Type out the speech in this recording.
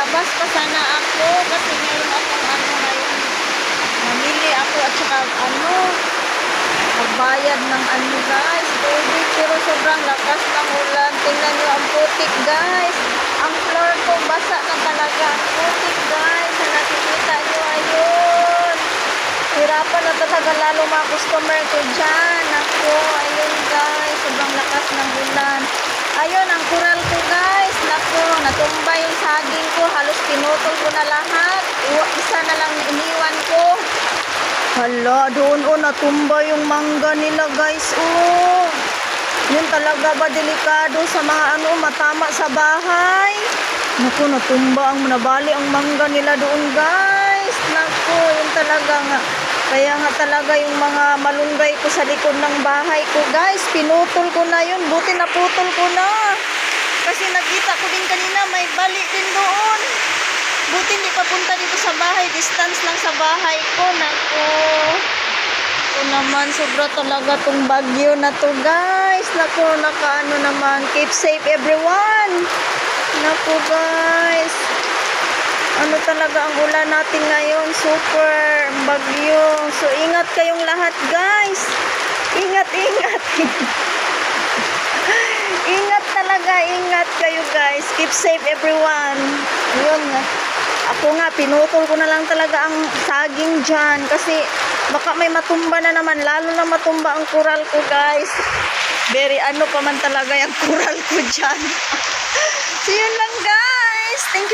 Lumabas pa sana ako kasi meron akong ano ngayon. Namili ako at saka ano, magbayad ng ano guys, tubig. Pero sobrang lakas ng ulan. Tingnan nyo ang putik guys. Ang floor ko basa na talaga. Putik guys. Na nakikita nyo ayun. Hirapan na talaga lalo mga customer ko dyan. Ako, ayun guys. Sobrang lakas ng ulan. Ayun, ang kural ko guys. Nako, natumba yung saging ko. Halos pinutol ko na lahat. Isa na lang iniwan ko. Hala, doon oh, natumba yung mangga nila guys. Oh. Yun talaga ba delikado sa mga ano, matama sa bahay? Naku, natumba ang nabali ang mangga nila doon guys. Naku, yun talaga nga. Kaya nga talaga yung mga malunggay ko sa likod ng bahay ko guys. Pinutol ko na yun. Buti naputol ko na. Kasi nakita ko din kanina may bali din doon. Buti hindi papunta dito sa bahay. Distance lang sa bahay ko. Naku. Ito naman, sobra talaga tong bagyo na to, guys. Naku, nakaano naman. Keep safe, everyone. Naku, guys. Ano talaga ang ulan natin ngayon? Super bagyo. So, ingat kayong lahat, guys. Ingat, ingat. ingat talaga, ingat kayo, guys. Keep safe, everyone. Yun nga. Ako nga, pinutol ko na lang talaga ang saging dyan kasi baka may matumba na naman. Lalo na matumba ang kural ko, guys. Very ano pa man talaga yung kural ko dyan. so, yun lang, guys. Thank you.